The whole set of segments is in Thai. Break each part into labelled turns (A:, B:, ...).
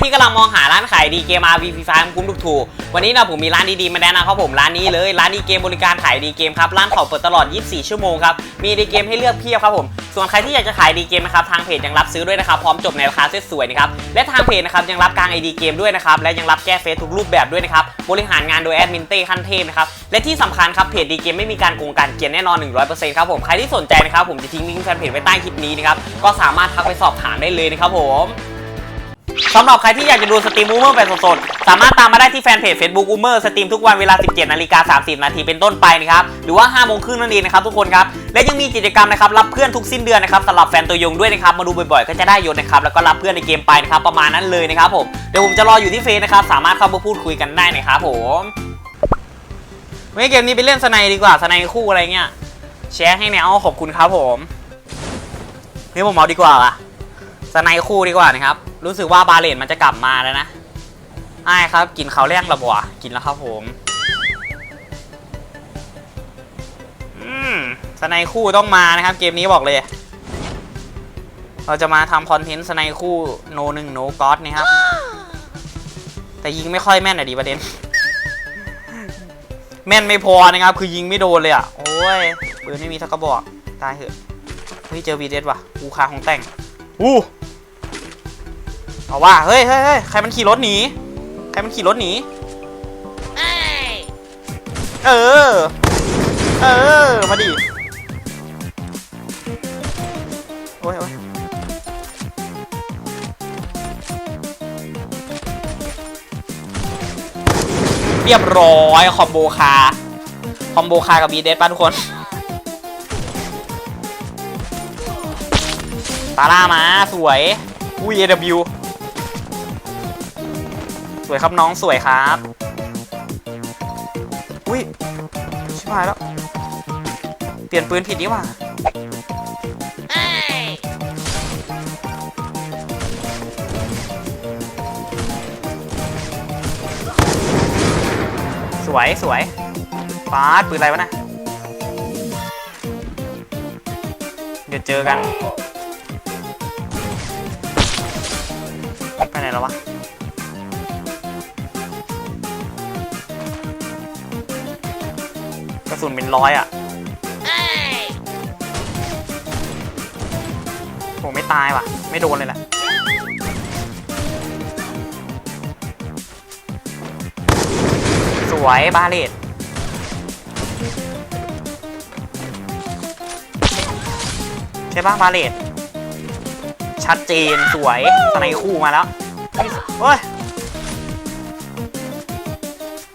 A: ที่กำลังมองหาร้านขายดีเกม RV Free Fire คุ้มถูกๆวันนี้นะผมมีร้านดีๆมาแนะนำครับผมร้านนี้เลยร้านดีเกมบริการขายดีเกมครับร้านเขาเปิดตลอด 24 ชั่วโมงครับมีดีเกมให้เลือกเพียบครับผมส่วนใครที่อยากจะขายดีเกมนะครับทางเพจยังรับซื้อด้วยนะครับพร้อมจบในราคาสวยๆนะครับและทางเพจนะครับยังรับกลางไอดีเกมด้วยนะครับและยังรับแก้เฟซทุกรูปแบบด้วยนะครับบริหารงานโดยแอดมินเต้ขั้นเทพนะครับและที่สำคัญครับเพจดีเกมไม่มีการโกงการเกียนแน่นอน 100%ครับผมใครที่สนใจนะครับผมจะทิ้งลิงก์แฟนเพจไว้ใต้คลิปนี้นะครับก็สามารถทักไปสอบถามได้เลยนะครับผม สำหรับใครที่อยากจะดูสตรีมอูเมอร์แบบสดๆ สามารถตามมาได้ที่แฟนเพจ Facebook อูเมอร์สตรีมทุกวันเวลา 17นาฬิกา30 นาทีเป็นต้นไปนะครับ หรือว่า5โมงครึ่งนั่นเองนะครับทุกคนครับ และยังมีกิจกรรมนะครับรับเพื่อนทุกสิ้นเดือนนะครับสำหรับแฟนตัวยงด้วยนะครับ มาดูบ่อยๆ ก็จะได้ยศนะครับแล้วก็รับเพื่อนในเกมไปนะครับประมาณนั้นเลยนะครับผมเดี๋ยวผมจะรออยู่ที่เฟซนะครับสามารถเข้ามาพูดคุยกันได้นะครับผมไม่เกมนี้ไปเล่นสไนดีกว่าสไนคู่อะไรเงี้ยแชร์ให้แนวขอบคุณครับผมนี่ผมเอาดีกว่าอะ สไนคู่ดีกว่านะครับ รู้สึกว่าบาเลนมันจะกลับมาแล้วนะใช่ครับ กินเขาแรกระบวกินแล้วครับผมอืมสไนคู่ต้องมานะครับ เกมนี้บอกเลย เราจะมาทำคอนเทนต์สไนคู่โนหนึ่งโนก็อดนะครับ แต่ยิงไม่ค่อยแม่นอะดีประเด็น แม่นไม่พอนะครับ คือยิงไม่โดนเลยอะ โอ้ยปืนไม่มีทักกระบอก ตายเหอะเฮ้ยเจอวีเดสว่ะกูคาของแต่งอู้ เอาว่าเฮ้ยเฮ้ยเฮ้ยใครมันขี่รถหนี ใครมันขี่รถหนี เออ เออ มาดิ โอ้ยโอ้ยเรียบร้อย คอมโบคา คอมโบคากับบีเดสป่ะทุกคน ตาล่ามา สวย อุ้ย AW ส วยครับน้องสวยครับ อุ้ยชิบหายแล้ว เปลี่ยนปืนผิดนี่หว่าสวยสวยปาดปืนอะไรวะนะเดี๋ยวเจอกัน กระสุนเป็นร้อยอะโหไม่ตายว่ะ ไม่โดนเลยแหละสวยบาเลตใช่ปะบาเลตชัดเจนสวยสไนคู่มาแล้วเฮ้ย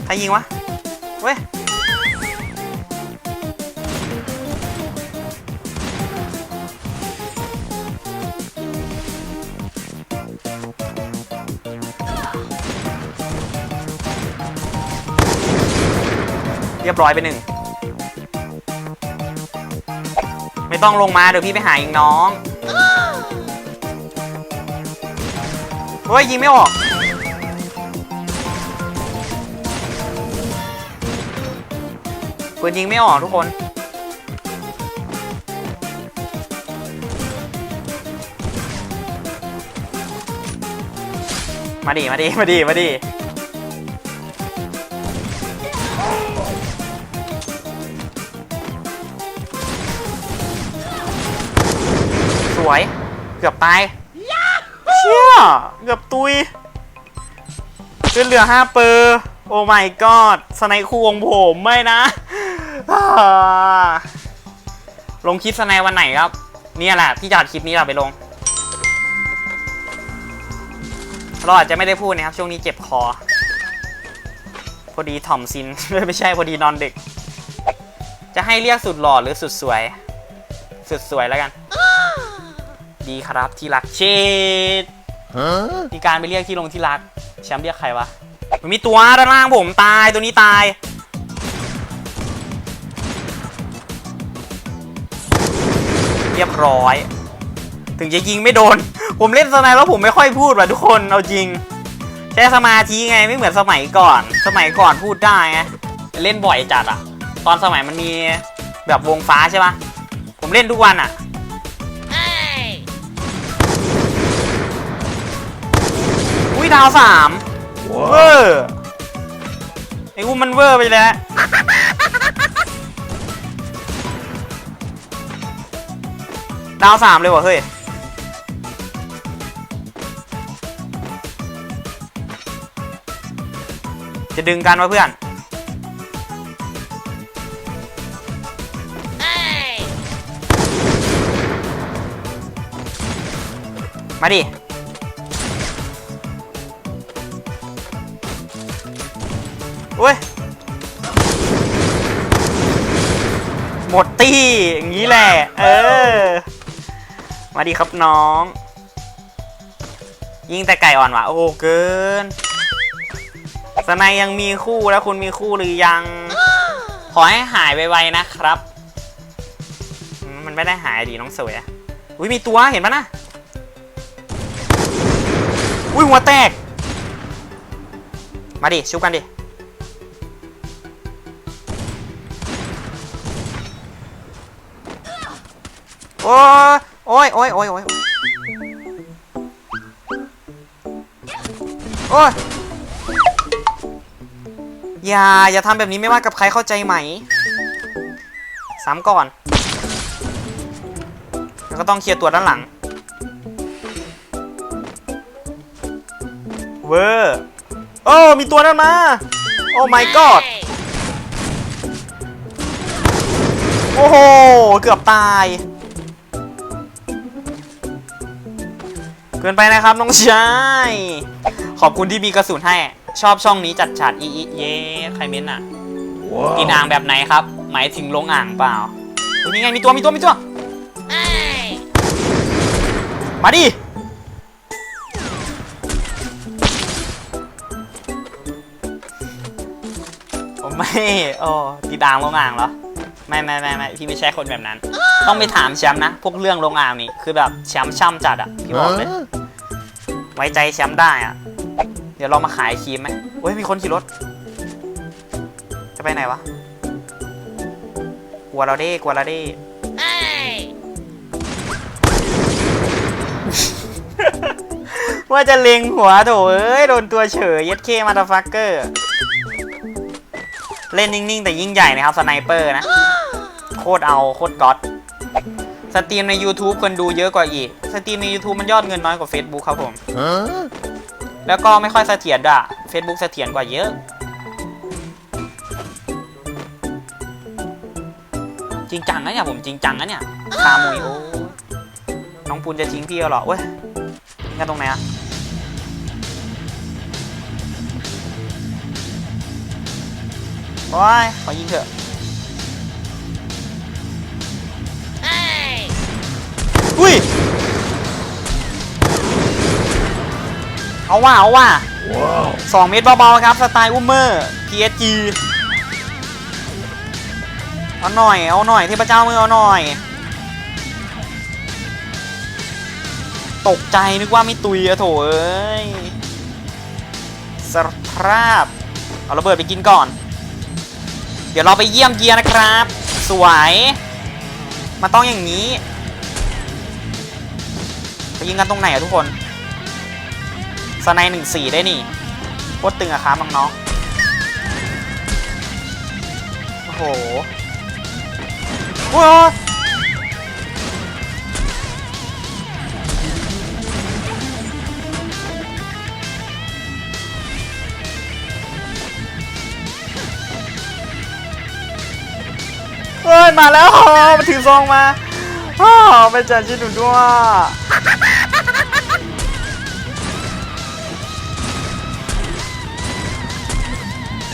A: ใครยิงวะเว้ย เรียบร้อยไปหนึ่ง ไม่ต้องลงมาเดี๋ยวพี่ไปหาอีกน้องเฮ้ยยิงไม่ออก ปืนยิงไม่ออกทุกคน มาดิ มาดิ มาดิ มาดิ วย เกือบตายเชี่ยเกือบตุยเลือเหลือห้าเปอร์โอ้ my god สไนคู่ของผมไม่นะ ลงคลิปสไนวันไหนครับ เนี่ยแหละพี่จอดคลิปนี้เราไปลง เราอาจจะไม่ได้พูดนะครับ ช่วงนี้เจ็บคอ พอดีถ่อมซิน ไม่ใช่พอดีนอนดึก จะให้เรียกสุดหล่อหรือสุดสวย สุดสวยแล้วกัน ดีครับที่รักเชดมีการไปเรียกที่ลงที่รัก แชมป์เรียกใครวะ มันมีตัวด้านล่างผมตายตัวนี้ตาย เรียบร้อย ถึงจะยิงไม่โดน ผมเล่นสไนด์แล้วผมไม่ค่อยพูดว่ะทุกคนเอาจริง ใช้สมาธิไงไม่เหมือนสมัยก่อน สมัยก่อนพูดได้ไงเล่นบ่อยจัดอะตอนสมัยมันมีแบบวงฟ้าใช่ปะผมเล่นทุกวันอะ ยอุ้ยดาวสามเวอร์ไอ้อุ้มมันเวอร์ไปแล้วดาวสามเลยว่ะเฮ้ยจะดึงกันวะเพื่อนมาดิ โอ้ย หมดตี้อย่างนี้แหละ เออ มาดีครับน้อง ยิงแต่ไก่อ่อนวะโอ้เกินสนายยังมีคู่แล้วคุณมีคู่หรือยัง ขอให้หายไวๆนะครับ มันไม่ได้หายดีน้องสวยอุ้ยมีตัวเห็นปะนะอุ้ยหัวแตก มาดิชุบกันดิ โอ้ยโอ้ยโอ้ยโอ้ยโอ้ยโอ้ยอย่า อย่าทำแบบนี้ไม่ว่ากับใครเข้าใจไหมซ้ำก่อน แล้วก็ต้องเคลียร์ตัวด้านหลัง เวอร์โอ้ มีตัวนั้นมา โอ้ my god โอ้โห เกือบตาย กินไปนะครับน้องชายขอบคุณที่มีกระสุนให้ ชอบช่องนี้จัดฉาดอีอีเย้ใครเม้นอะกินอ่างแบบไหนครับ หมายถึงลงอ่างเปล่าอุ๊ยนี่ไงมีตัวมีตัวมีตัวมาดิผมไม่โอ้ติดอ่างลงอ่างเหรอไม่ไม่ไม่ไม่พี่ไม่ใช่คนแบบนั้น ต้องไปถามแชมป์นะ พวกเรื่องลงอ่างนี่คือแบบแชมป์ช่ำจัดอะพี่บอกเลย ไว้ใจแชมป์ได้อะเดี๋ยวเรามาขายครีมไหมโอ้ย มีคนขี่รถ จะไปไหนวะ กลัวเราดิกลัวเราดิว่าจะเล็งหัวโถเอ้ย โดนตัวเฉยย็ดเคมาตาฟักเกอร์ เล่นนิ่ง ๆ แต่ยิ่งใหญ่นะครับ สไนเปอร์นะ โคตรเอา โคตรก๊อต สตรีมใน YouTube คนดูเยอะกว่าอีก สตรีมใน YouTube มันยอดเงินน้อยกว่า Facebook ครับผม แล้วก็ไม่ค่อยเสถียรด้วย Facebook เสถียรกว่าเยอะจริงจังนะเนี่ยผมจริงจังนะเนี่ยคามุยโอ้น้องปูนจะทิ้งพี่เหรอเว้ยทิ้งกันตรงไหนอะโอ้ยขอยิงเถอะ อุ้ย เอาว่าเอาว่าสองเมตรเบาๆครับ สไตล์อุ้มเมอร์ PSG เอาหน่อย เอาหน่อยเทพเจ้ามือเอาหน่อย ตกใจนึกว่าไม่ตุยอะโถเอ้ยสภาพเอาระเบิดไปกินก่อน เดี๋ยวเราไปเยี่ยมเยียนนะครับ สวยมันต้องอย่างนี้ไป ยิงกันตรงไหนอะทุกคนสไนหนึ่งสี่ได้นี่โคตรตึงอะครับน้องๆโอ้โหโอ้ยเฮ้ย มาแล้วมาถือซองมาอ้าวไปจัดชิ้นหนูด้วย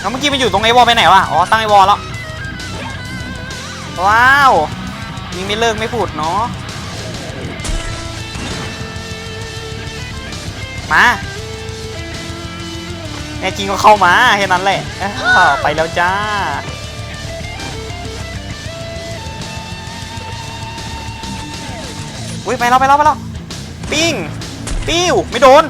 A: แล้วเมื่อกี้มันอยู่ตรงไอ้วอลไปไหนวะ อ๋อ ตั้งไอ้วอลแล้ว ว้าวยิงไม่เลิกไม่พูดเนาะ มาแน่จริงก็เข้ามาแค่นั้นแหละไปแล้วจ้า อุ้ยไปแล้วไปแล้วไปแล้วปิ้งปิ้วไม่โดน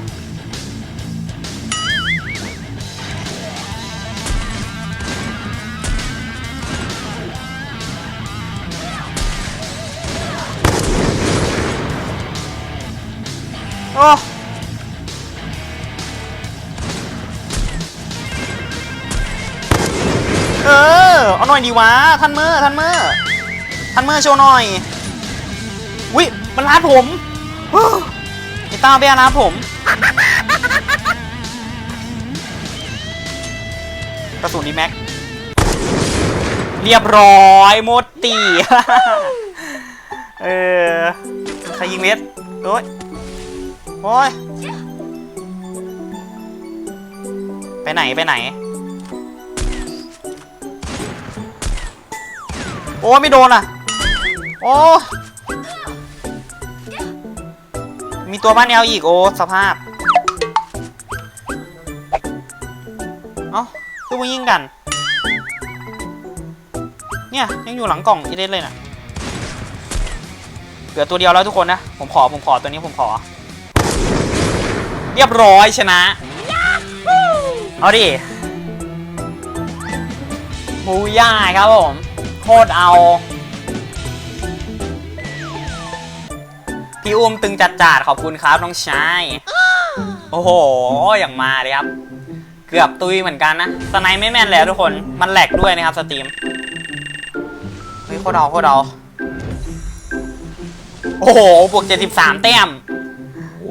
A: โอ้เออ เอาหน่อยดีวะ ท่านเมอร์ท่านเมอร์ท่านเมอร์โชว์หน่อยวิมันรัดผมไอต้าเบียรัดผม กระสุนดีแม็ก เรียบร้อยโมตี เออ ใครยิงเวสโอ้ย โอ้ยไปไหนไปไหน โอ้ไม่โดนอะ โอ้ มีตัวบ้านแนวอีกโอ้สภาพ เอ้าคือมายิงกัน เนี่ย ยังอยู่หลังกล่องอีเดนเลยนะเหลือตัวเดียวแล้วทุกคนนะ ผมขอผมขอตัวนี้ผมขอ เรียบร้อยชนะ เอาดิหมูย่างครับผม โคตรเอา พี่อุ้มตึงจัดจาดๆขอบคุณครับน้องชาย โอ้โห อย่างมาเลยครับ เกือบตุยเหมือนกันนะสไนไม่แม่นแล้วทุกคน มันแหลกด้วยนะครับสตรีม เฮ้ยโคตรเอาโคตรเอา โอ้โห บวก 73 แต้ม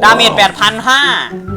A: ดาเมจ8,500